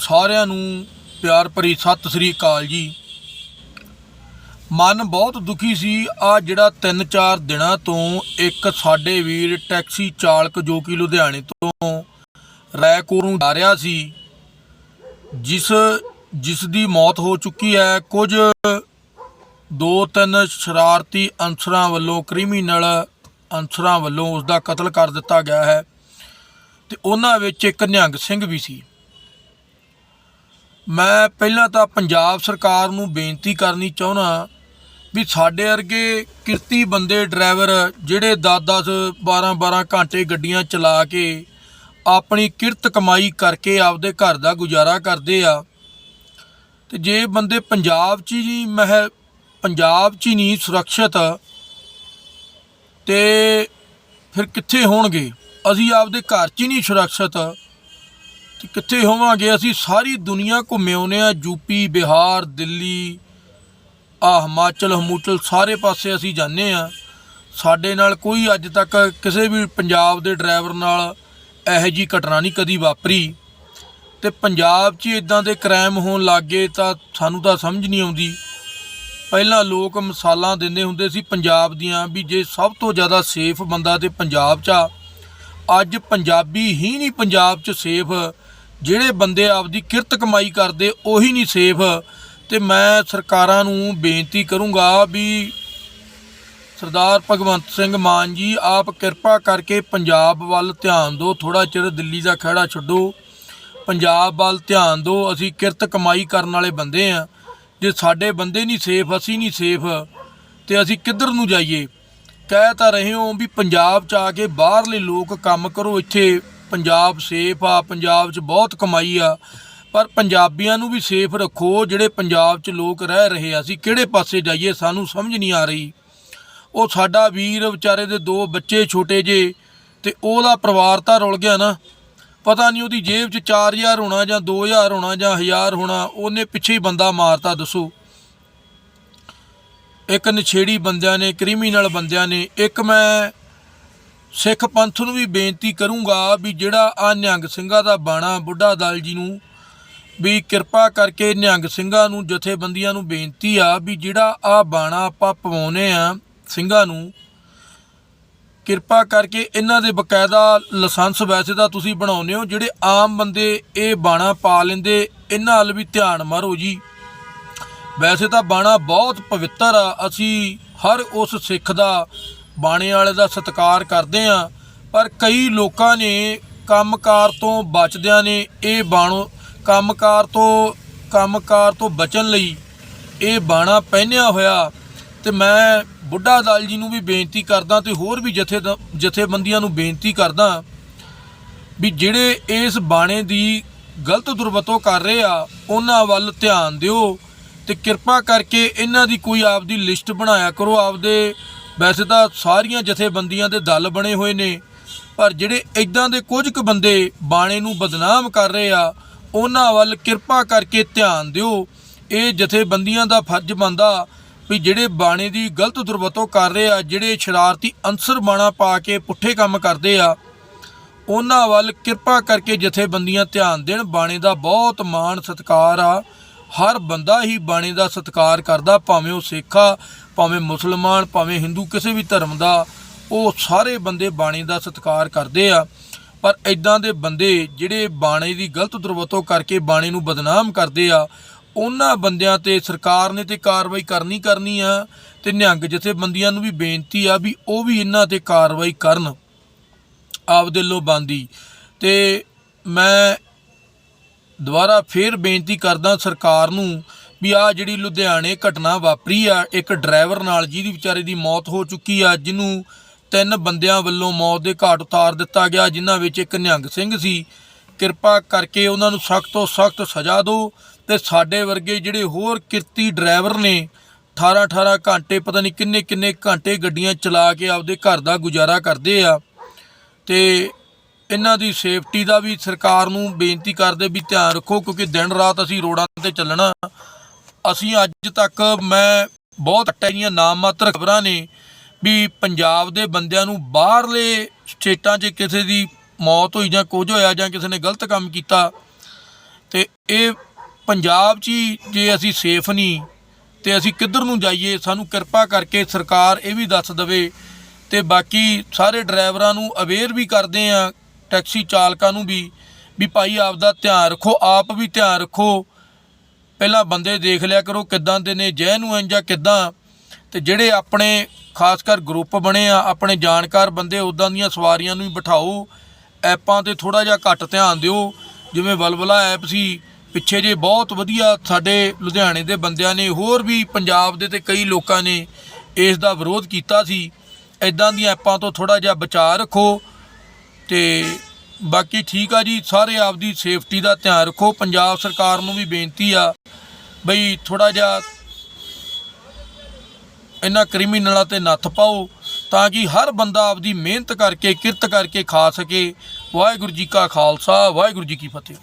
ਸਾਰਿਆਂ ਨੂੰ ਪਿਆਰ ਭਰੀ ਸਤਿ ਸ੍ਰੀ ਅਕਾਲ ਜੀ। ਮਨ ਬਹੁਤ ਦੁਖੀ ਸੀ ਆ ਜਿਹੜਾ 3-4 ਦਿਨਾਂ ਤੋਂ ਇੱਕ ਸਾਡੇ ਵੀਰ ਟੈਕਸੀ ਚਾਲਕ ਜੋ ਕਿ ਲੁਧਿਆਣੇ ਤੋਂ ਰੈਕੋਰ ਨੂੰ ਜਾ ਰਿਹਾ ਸੀ, ਜਿਸ ਜਿਸ ਦੀ ਮੌਤ ਹੋ ਚੁੱਕੀ ਹੈ। ਕੁਝ ਦੋ ਤਿੰਨ ਸ਼ਰਾਰਤੀ ਅਨਸਰਾਂ ਵੱਲੋਂ, ਕ੍ਰਿਮੀਨਲ ਅਨਸਰਾਂ ਵੱਲੋਂ ਉਸ ਦਾ ਕਤਲ ਕਰ ਦਿੱਤਾ ਗਿਆ ਹੈ ਤੇ ਉਹਨਾਂ ਵਿੱਚ ਇੱਕ ਨਿਹੰਗ ਸਿੰਘ ਵੀ ਸੀ। ਮੈਂ ਪਹਿਲਾਂ ਤਾਂ ਪੰਜਾਬ ਸਰਕਾਰ ਨੂੰ ਬੇਨਤੀ ਕਰਨੀ ਚਾਹੁੰਦਾ ਵੀ ਸਾਡੇ ਵਰਗੇ ਕਿਰਤੀ ਬੰਦੇ ਡਰਾਈਵਰ ਜਿਹੜੇ 10-10 12-12 ਘੰਟੇ ਗੱਡੀਆਂ ਚਲਾ ਕੇ ਆਪਣੀ ਕਿਰਤ ਕਮਾਈ ਕਰਕੇ ਆਪਦੇ ਘਰ ਦਾ ਗੁਜ਼ਾਰਾ ਕਰਦੇ ਆ, ਤੇ ਜੇ ਬੰਦੇ ਪੰਜਾਬ 'ਚ ਹੀ ਮਹਿ ਪੰਜਾਬ 'ਚ ਹੀ ਨਹੀਂ, ਸੁਰੱਖਿਅਤ, ਤੇ ਫਿਰ ਕਿੱਥੇ ਹੋਣਗੇ? ਅਸੀਂ ਆਪਦੇ ਘਰ 'ਚ ਹੀ ਨਹੀਂ ਸੁਰੱਖਿਅਤ। ਤੇ ਕਿੱਥੇ ਹੋਵਾਂਗੇ? ਅਸੀਂ ਸਾਰੀ ਦੁਨੀਆ ਘੁੰਮੇ ਆਉਂਦੇ ਆ ਯੂਪੀ, ਬਿਹਾਰ, ਦਿੱਲੀ ਆ ਹਿਮਾਚਲ, ਹਮੂਚਲ, ਸਾਰੇ ਪਾਸੇ ਅਸੀਂ ਜਾਂਦੇ ਆ ਸਾਡੇ ਨਾਲ ਕੋਈ ਅੱਜ ਤੱਕ ਕਿਸੇ ਵੀ ਪੰਜਾਬ ਦੇ ਡਰਾਈਵਰ ਨਾਲ ਇਹੋ ਜੀ ਘਟਨਾ ਨਹੀਂ ਕਦੀ ਵਾਪਰੀ। ਤੇ ਪੰਜਾਬ 'ਚ ਇਦਾਂ ਦੇ ਕ੍ਰਾਈਮ ਹੋਣ ਲੱਗੇ ਤਾਂ ਸਾਨੂੰ ਤਾਂ ਸਮਝ ਨਹੀਂ ਆਉਂਦੀ। ਪਹਿਲਾਂ ਲੋਕ ਮਿਸਾਲਾਂ ਦਿੰਦੇ ਹੁੰਦੇ ਸੀ ਪੰਜਾਬ ਦੀਆਂ ਵੀ ਜੇ ਸਭ ਤੋਂ ਜ਼ਿਆਦਾ ਸੇਫ ਬੰਦਾ ਤੇ ਪੰਜਾਬ 'ਚ ਆ। ਅੱਜ ਪੰਜਾਬੀ ਹੀ ਨਹੀਂ ਪੰਜਾਬ 'ਚ ਸੇਫ। ਜਿਹੜੇ ਬੰਦੇ ਆਪਦੀ ਕਿਰਤ ਕਮਾਈ ਕਰਦੇ, ਉਹੀ ਨਹੀਂ ਸੇਫ। ਤੇ ਮੈਂ ਸਰਕਾਰਾਂ ਨੂੰ ਬੇਨਤੀ ਕਰੂੰਗਾ ਵੀ ਸਰਦਾਰ ਭਗਵੰਤ ਸਿੰਘ ਮਾਨ ਜੀ, ਆਪ ਕਿਰਪਾ ਕਰਕੇ ਪੰਜਾਬ ਵੱਲ ਧਿਆਨ ਦਿਓ। ਥੋੜਾ ਚਿਰ ਦਿੱਲੀ ਦਾ ਖਹਿੜਾ ਛੱਡੋ। ਪੰਜਾਬ ਵੱਲ ਧਿਆਨ ਦਿਓ। ਅਸੀਂ ਕਿਰਤ ਕਮਾਈ ਕਰਨ ਵਾਲੇ ਬੰਦੇ ਆ। ਜੇ ਸਾਡੇ ਬੰਦੇ ਨਹੀਂ ਸੇਫ, ਅਸੀਂ ਨਹੀਂ ਸੇਫ। ਤੇ ਅਸੀਂ ਕਿੱਧਰ ਨੂੰ ਜਾਈਏ? ਕਹਿ ਤਾਂ ਰਹੇ ਹੋ ਵੀ ਪੰਜਾਬ ਚ ਆ ਕੇ ਬਾਹਰਲੇ ਲੋਕ ਕੰਮ ਕਰੋ ਇੱਥੇ। ਪੰਜਾਬ ਸੇਫ ਆ, ਪੰਜਾਬ 'ਚ ਬਹੁਤ ਕਮਾਈ ਆ, ਪਰ ਪੰਜਾਬੀਆਂ ਨੂੰ ਵੀ ਸੇਫ ਰੱਖੋ, ਜਿਹੜੇ ਪੰਜਾਬ 'ਚ ਲੋਕ ਰਹਿ ਰਹੇ ਆ। ਅਸੀਂ ਕਿਹੜੇ ਪਾਸੇ ਜਾਈਏ, ਸਾਨੂੰ ਸਮਝ ਨਹੀਂ ਆ ਰਹੀ। ਉਹ ਸਾਡਾ ਵੀਰ ਵਿਚਾਰੇ ਦੇ ਦੋ ਬੱਚੇ ਛੋਟੇ ਜੇ, ਤੇ ਉਹਦਾ ਪਰਿਵਾਰ ਤਾਂ ਰੁਲ ਗਿਆ ਨਾ। ਪਤਾ ਨਹੀਂ ਉਹਦੀ ਜੇਬ 'ਚ 4000 ਹੋਣਾ ਜਾਂ 2000 ਹੋਣਾ ਜਾਂ 1000 ਹੋਣਾ, ਉਹਨੇ ਪਿੱਛੇ ਹੀ ਬੰਦਾ ਮਾਰਤਾ, ਦੱਸੋ। ਇੱਕ ਨਛੇੜੀ ਬੰਦਿਆਂ ਨੇ, ਕ੍ਰਿਮੀਨਲ ਬੰਦਿਆਂ ਨੇ, ਇੱਕ ਮੈਂ ਸਿੱਖ ਪੰਥ ਨੂੰ ਵੀ ਬੇਨਤੀ ਕਰੂੰਗਾ ਵੀ ਜਿਹੜਾ ਆ ਨਿਹੰਗ ਸਿੰਘਾਂ ਦਾ ਬਾਣਾ ਬੁੱਢਾ ਦਲ ਜੀ ਨੂੰ ਵੀ ਕਿਰਪਾ ਕਰਕੇ ਨਿਹੰਗ ਸਿੰਘਾਂ ਨੂੰ, ਜਥੇਬੰਦੀਆਂ ਨੂੰ ਬੇਨਤੀ ਆ ਵੀ ਜਿਹੜਾ ਆ ਬਾਣਾ ਆਪਾਂ ਪਵਾਉਨੇ ਆ ਸਿੰਘਾਂ ਨੂੰ, ਕਿਰਪਾ ਕਰਕੇ ਇਹਨਾਂ ਦੇ ਬਕਾਇਦਾ ਲਾਇਸੈਂਸ ਵੈਸੇ ਤਾਂ ਤੁਸੀਂ ਬਣਾਉਨੇ ਹੋ, ਜਿਹੜੇ ਆਮ ਬੰਦੇ ਇਹ ਬਾਣਾ ਪਾ ਲੈਂਦੇ, ਇਹਨਾਂ ਵੱਲ ਵੀ ਧਿਆਨ ਮਾਰੋ ਜੀ। ਵੈਸੇ ਤਾਂ ਬਾਣਾ ਬਹੁਤ ਪਵਿੱਤਰ ਆ, ਅਸੀਂ ਹਰ ਉਸ ਸਿੱਖ ਦਾ ਬਾਣੇ ਵਾਲੇ ਦਾ ਸਤਿਕਾਰ ਕਰਦੇ ਆ ਪਰ ਕਈ ਲੋਕਾਂ ਨੇ ਕੰਮਕਾਰ ਤੋਂ ਬਚਦਿਆਂ ਨੇ ਇਹ ਬਾਣੋ, ਕੰਮਕਾਰ ਤੋਂ ਕੰਮਕਾਰ ਤੋਂ ਬਚਣ ਲਈ ਇਹ ਬਾਣਾ ਪਹਿਨਿਆ ਹੋਇਆ। ਤੇ ਮੈਂ ਬੁੱਢਾ ਦਲ ਜੀ ਨੂੰ ਵੀ ਬੇਨਤੀ ਕਰਦਾ ਤੇ ਹੋਰ ਵੀ ਜਥੇ, ਜਥੇਬੰਦੀਆਂ ਨੂੰ ਬੇਨਤੀ ਕਰਦਾ ਵੀ ਜਿਹੜੇ ਇਸ ਬਾਣੇ ਦੀ ਗਲਤ ਦੁਰਵਰਤੋਂ ਕਰ ਰਹੇ ਆ, ਉਹਨਾਂ ਵੱਲ ਧਿਆਨ ਦਿਓ ਤੇ ਕਿਰਪਾ ਕਰਕੇ ਇਹਨਾਂ ਦੀ ਕੋਈ ਆਪਦੀ ਲਿਸਟ ਬਣਾਇਆ ਕਰੋ, ਆਪਦੇ ਵੈਸੇ ਤਾਂ ਸਾਰੀਆਂ ਜਥੇਬੰਦੀਆਂ ਦੇ ਦਲ ਬਣੇ ਹੋਏ ਨੇ, ਪਰ ਜਿਹੜੇ ਇਦਾਂ ਦੇ ਕੁਝ ਕੁ ਬੰਦੇ ਬਾਣੇ ਨੂੰ ਬਦਨਾਮ ਕਰ ਰਹੇ ਆ, ਉਹਨਾਂ ਵੱਲ ਕਿਰਪਾ ਕਰਕੇ ਧਿਆਨ ਦਿਓ। ਇਹ ਜਥੇਬੰਦੀਆਂ ਦਾ ਫਰਜ਼ ਬਣਦਾ ਵੀ ਜਿਹੜੇ ਬਾਣੇ ਦੀ ਗਲਤ ਦੁਰਵਰਤੋਂ ਕਰ ਰਹੇ ਆ, ਜਿਹੜੇ ਸ਼ਰਾਰਤੀ ਅਨਸਰ ਬਾਣਾ ਪਾ ਕੇ ਪੁੱਠੇ ਕੰਮ ਕਰਦੇ ਆ, ਉਹਨਾਂ ਵੱਲ ਕਿਰਪਾ ਕਰਕੇ ਜਥੇਬੰਦੀਆਂ ਧਿਆਨ ਦੇਣ। ਬਾਣੇ ਦਾ ਬਹੁਤ ਮਾਣ ਸਤਿਕਾਰ ਆ। ਹਰ ਬੰਦਾ ਹੀ ਬਾਣੇ ਦਾ ਸਤਿਕਾਰ ਕਰਦਾ, ਭਾਵੇਂ ਉਹ ਸਿੱਖ ਆ ਭਾਵੇਂ ਮੁਸਲਮਾਨ, ਭਾਵੇਂ ਹਿੰਦੂ, ਕਿਸੇ ਵੀ ਧਰਮ ਦਾ, ਉਹ ਸਾਰੇ ਬੰਦੇ ਬਾਣੀ ਦਾ ਸਤਿਕਾਰ ਕਰਦੇ ਆ। ਪਰ ਇਦਾਂ ਦੇ ਬੰਦੇ ਜਿਹੜੇ ਬਾਣੇ ਦੀ ਗਲਤ ਦੁਰਵਰਤੋਂ ਕਰਕੇ ਬਾਣੀ ਨੂੰ ਬਦਨਾਮ ਕਰਦੇ ਆ, ਉਹਨਾਂ ਬੰਦਿਆਂ ਤੇ ਸਰਕਾਰ ਨੇ ਤੇ ਕਾਰਵਾਈ ਕਰਨੀ ਕਰਨੀ ਆ ਤੇ ਨਿਹੰਗ ਜਥੇਬੰਦੀਆਂ ਨੂੰ ਵੀ ਬੇਨਤੀ ਆ ਵੀ ਉਹ ਵੀ ਇਹਨਾਂ ਤੇ ਕਾਰਵਾਈ ਕਰਨ। ਆਪ ਦਿਲੋਂ ਬੰਦੀ। ਤੇ ਮੈਂ ਦੁਬਾਰਾ ਫੇਰ ਬੇਨਤੀ ਕਰਦਾ ਸਰਕਾਰ ਨੂੰ ਵੀ ਆ ਜਿਹੜੀ ਲੁਧਿਆਣੇ ਘਟਨਾ ਵਾਪਰੀ ਆ, ਇੱਕ ਡਰਾਈਵਰ ਨਾਲ ਜਿਹਦੀ ਵਿਚਾਰੇ ਦੀ ਮੌਤ ਹੋ ਚੁੱਕੀ ਆ, ਜਿਹਨੂੰ ਤਿੰਨ ਬੰਦਿਆਂ ਵੱਲੋਂ ਮੌਤ ਦੇ ਘਾਟ ਉਤਾਰ ਦਿੱਤਾ ਗਿਆ, ਜਿਨ੍ਹਾਂ ਵਿੱਚ ਇੱਕ ਨਿਹੰਗ ਸਿੰਘ ਸੀ। ਕਿਰਪਾ ਕਰਕੇ ਉਹਨਾਂ ਨੂੰ ਸਖਤ ਤੋਂ ਸਖਤ ਸਜ਼ਾ ਦਿਓ ਤੇ ਸਾਡੇ ਵਰਗੇ ਜਿਹੜੇ ਹੋਰ ਕਿਰਤੀ ਡਰਾਈਵਰ ਨੇ 18 18 ਘੰਟੇ, ਪਤਾ ਨਹੀਂ ਕਿੰਨੇ ਕਿੰਨੇ ਘੰਟੇ ਗੱਡੀਆਂ ਚਲਾ ਕੇ ਆਪਦੇ ਘਰ ਦਾ ਗੁਜ਼ਾਰਾ ਕਰਦੇ ਆ। ਤੇ ਇਹਨਾਂ ਦੀ ਸੇਫਟੀ ਦਾ ਵੀ ਸਰਕਾਰ ਨੂੰ ਬੇਨਤੀ ਕਰਦੇ ਵੀ ਧਿਆਨ ਰੱਖੋ, ਕਿਉਂਕਿ ਦਿਨ ਰਾਤ ਅਸੀਂ ਰੋਡਾਂ ਤੇ ਚੱਲਣਾ। ਅਸੀਂ ਅੱਜ ਤੱਕ ਮੈਂ ਬਹੁਤ ਟਾਈਆਂ ਨਾਮ ਮਾਤਰ ਖਬਰਾਂ ਨੇ ਵੀ ਪੰਜਾਬ ਦੇ ਬੰਦਿਆਂ ਨੂੰ ਬਾਹਰਲੇ ਸਟੇਟਾਂ 'ਚ ਕਿਸੇ ਦੀ ਮੌਤ ਹੋਈ ਜਾਂ ਕੁਝ ਹੋਇਆ ਜਾਂ ਕਿਸੇ ਨੇ ਗਲਤ ਕੰਮ ਕੀਤਾ ਤੇ ਇਹ ਪੰਜਾਬ 'ਚ ਹੀ ਜੇ ਅਸੀਂ ਸੇਫ ਨਹੀਂ ਤੇ ਅਸੀਂ ਕਿੱਧਰ ਨੂੰ ਜਾਈਏ, ਸਾਨੂੰ ਕਿਰਪਾ ਕਰਕੇ ਸਰਕਾਰ ਇਹ ਵੀ ਦੱਸ ਦੇਵੇ ਤੇ ਬਾਕੀ ਸਾਰੇ ਡਰਾਈਵਰਾਂ ਨੂੰ ਅਵੇਅਰ ਵੀ ਕਰਦੇ ਆ ਟੈਕਸੀ ਚਾਲਕਾਂ ਨੂੰ ਵੀ ਵੀ ਭਾਈ ਆਪ ਦਾ ਧਿਆਨ ਰੱਖੋ, ਆਪ ਵੀ ਧਿਆਨ ਰੱਖੋ ਪਹਿਲਾਂ ਬੰਦੇ ਦੇਖ ਲਿਆ ਕਰੋ ਕਿੱਦਾਂ ਦੇ ਨੇ ਜੈਨੂਅਨ ਜਾਂ ਕਿੱਦਾਂ। ਤੇ ਜਿਹੜੇ ਆਪਣੇ ਖਾਸ ਕਰ ਗਰੁੱਪ ਬਣੇ ਆ, ਆਪਣੇ ਜਾਣਕਾਰ ਬੰਦੇ ਉਦਾਂ ਦੀਆਂ ਸਵਾਰੀਆਂ ਨੂੰ ਵੀ ਬਿਠਾਓ। ਐਪਾਂ ਤੇ ਥੋੜਾ ਜਿਹਾ ਘੱਟ ਧਿਆਨ ਦਿਓ। ਜਿਵੇਂ ਵਲਵਲਾ ਐਪ ਸੀ, ਪਿੱਛੇ ਜੇ ਬਹੁਤ ਵਧੀਆ ਸਾਡੇ ਲੁਧਿਆਣੇ ਦੇ ਬੰਦਿਆਂ ਨੇ, ਹੋਰ ਵੀ ਪੰਜਾਬ ਦੇ ਤੇ ਕਈ ਲੋਕਾਂ ਨੇ ਇਸ ਦਾ ਵਿਰੋਧ ਕੀਤਾ ਸੀ। ਇਦਾਂ ਦੀਆਂ ਐਪਾਂ ਤੋਂ ਥੋੜਾ ਜਿਹਾ ਬਚਾਅ ਰੱਖੋ। ਤੇ ਬਾਕੀ ਠੀਕ ਆ ਜੀ, ਸਾਰੇ ਆਪਦੀ ਸੇਫਟੀ ਦਾ ਧਿਆਨ ਰੱਖੋ। ਪੰਜਾਬ ਸਰਕਾਰ ਨੂੰ ਵੀ ਬੇਨਤੀ ਆ ਬਈ ਥੋੜਾ ਜਿਹਾ ਇਹਨਾਂ ਕ੍ਰਿਮੀਨਲਾਂ ਤੇ ਨੱਥ ਪਾਓ ਤਾਂ ਕਿ ਹਰ ਬੰਦਾ ਆਪਦੀ ਮਿਹਨਤ ਕਰਕੇ, ਕਿਰਤ ਕਰਕੇ ਖਾ ਸਕੇ। ਵਾਹਿਗੁਰੂ ਜੀ ਕਾ ਖਾਲਸਾ, ਵਾਹਿਗੁਰੂ ਜੀ ਕੀ ਫਤਿਹ।